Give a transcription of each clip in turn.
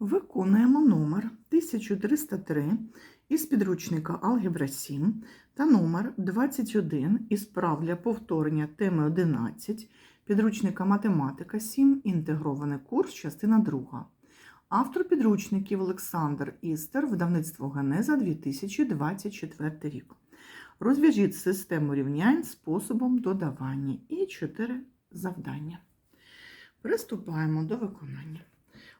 Виконуємо номер 1303 із підручника Алгебра 7 та номер 21 із прав для повторення теми 11 підручника Математика 7, інтегрований курс, частина 2. Автор підручників Олександр Істер, видавництво Генеза 2024 рік. Розв'яжіть систему рівнянь способом додавання і 4 завдання. Приступаємо до виконання.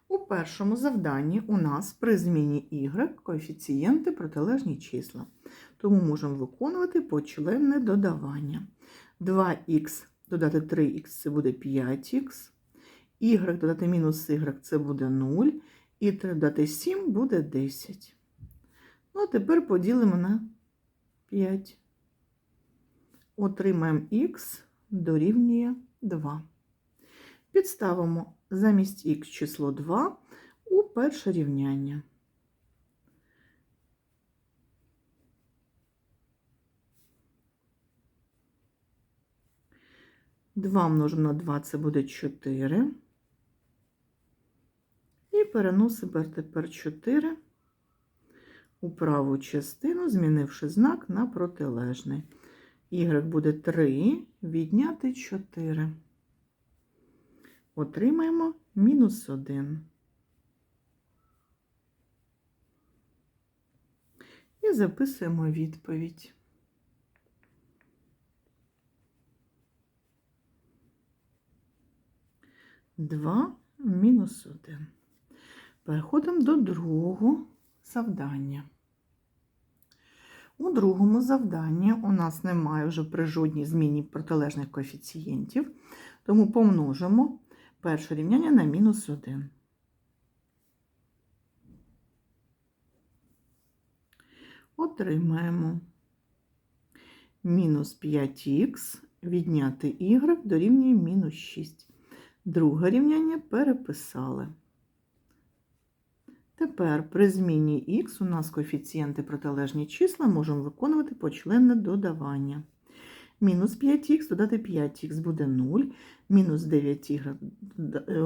У першому завданні у нас при зміні y коефіцієнти протилежні числа, тому можемо виконувати почленне додавання. 2х додати 3х це буде 5х, y додати мінус y це буде 0, і 3 додати 7 буде 10. Ну, а тепер поділимо на 5. Отримаємо х дорівнює 2. Підставимо замість х число 2 у перше рівняння. Два множимо на 2 це буде 4. І переносимо тепер 4 у праву частину, змінивши знак на протилежний. Y буде 3, відняти 4 отримаємо мінус 1. І записуємо відповідь. Два мінус один. Переходимо до другого завдання. У другому завданні у нас немає вже при жодній зміні протилежних коефіцієнтів, тому помножимо перше рівняння на мінус 1. Отримаємо мінус 5х відняти y дорівнює мінус 6. Друге рівняння переписали. Тепер при зміні х у нас коефіцієнти протилежні числа можемо виконувати почленне додавання. Мінус 5х додати 5х буде 0, мінус 9y,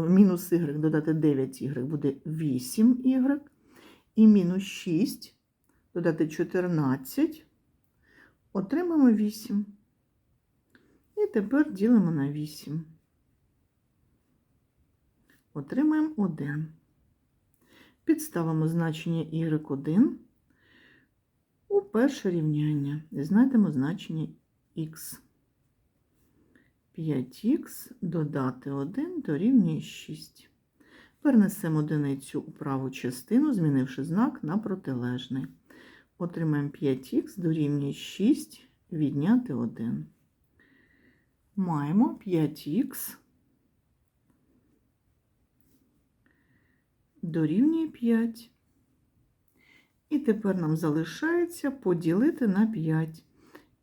мінус y додати 9y буде 8y, і мінус 6 додати 14, отримаємо 8. І тепер ділимо на 8. Отримаємо 1. Підставимо значення y1 у перше рівняння і знайдемо значення х. 5х додати 1 дорівнює 6. Перенесемо одиницю у праву частину, змінивши знак на протилежний. Отримаємо 5х дорівнює 6 відняти 1. Маємо 5х дорівнює 5. І тепер нам залишається поділити на 5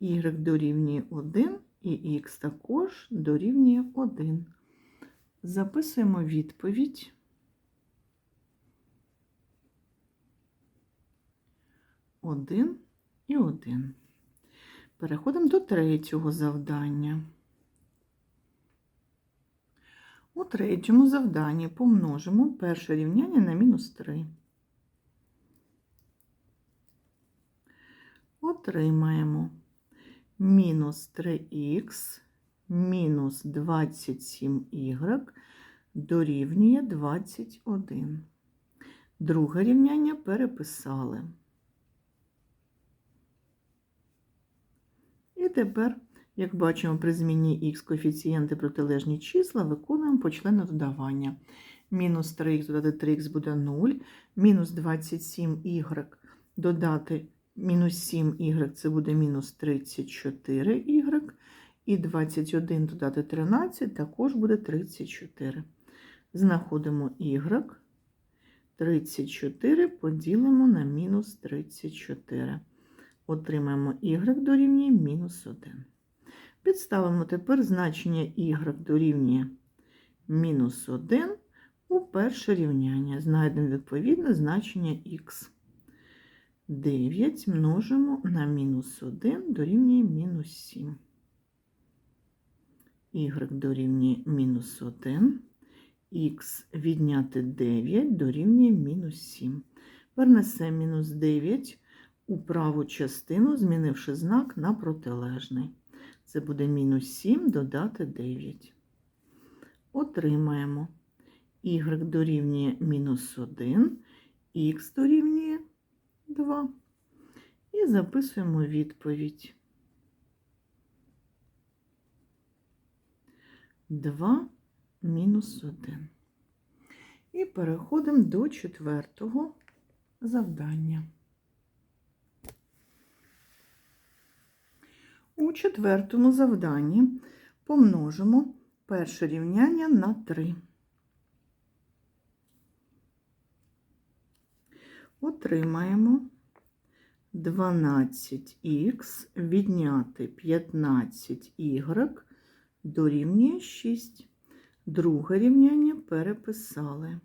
y дорівнює 1 і х також дорівнює 1. Записуємо відповідь. Один і один. Переходимо до третього завдання. У третьому завданні помножимо перше рівняння на мінус 3. Отримаємо мінус 3х мінус 27y дорівнює 21. Друге рівняння переписали. І тепер, як бачимо, при зміні х коефіцієнти протилежні числа виконуємо почленне додавання. Мінус 3х додати 3х буде 0, мінус 27y додати Мінус 7y це буде мінус 34y, і 21 додати 13 також буде 34. Знаходимо y. 34 поділимо на мінус 34. Отримаємо y дорівнює мінус 1. Підставимо тепер значення y дорівнює мінус 1 у перше рівняння. Знайдемо відповідне значення х. 9 множимо на мінус 1 дорівнює мінус 7. y дорівнює мінус 1. х відняти 9 дорівнює мінус 7. Перенесемо мінус 9 у праву частину, змінивши знак на протилежний. Це буде мінус 7 додати 9. Отримаємо y дорівнює мінус 1, х дорівнює 2. І записуємо відповідь. 2 мінус 1. І переходимо до четвертого завдання. У четвертому завданні помножимо перше рівняння на 3. Отримаємо 12х відняти 15y дорівнює 6. Друге рівняння переписали.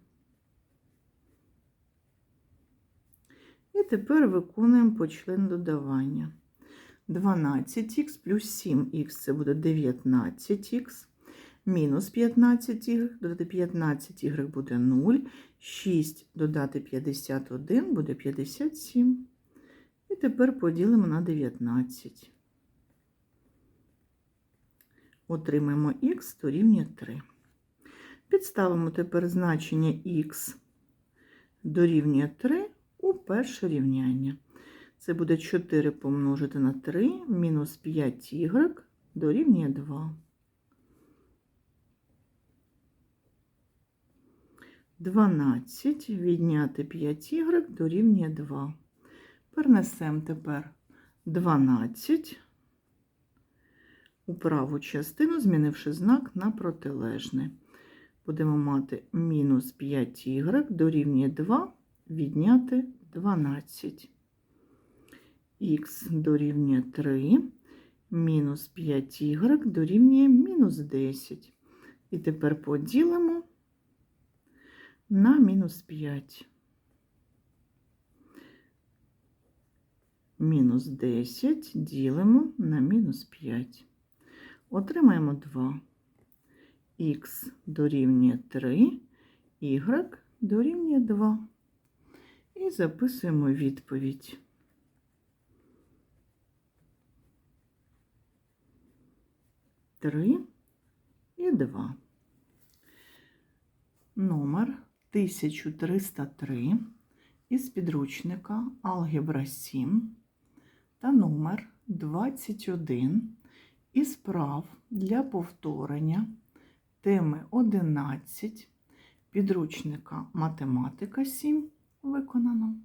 І тепер виконуємо почлен додавання. 12х плюс 7х це буде 19х, мінус 15y, додати 15y буде 0, 6 додати 51 буде 57. І тепер поділимо на 19. Отримаємо х дорівнює 3. Підставимо тепер значення х дорівнює 3 у перше рівняння. Це буде 4 помножити на 3 мінус 5y дорівнює 2. 12 відняти 5y дорівнює 2. Перенесемо тепер 12 у праву частину, змінивши знак на протилежний. Будемо мати мінус 5y дорівнює 2 відняти 12. Х дорівнює 3, мінус 5y дорівнює мінус 10. І тепер поділимо на мінус 5. Мінус 10 ділимо на мінус 5. Отримаємо 2. Х дорівнює 3, y дорівнює 2. І записуємо відповідь. Три і два. Номер 1303 із підручника Алгебра 7 та номер 21 із прав для повторення теми 11 підручника Математика 7 виконано.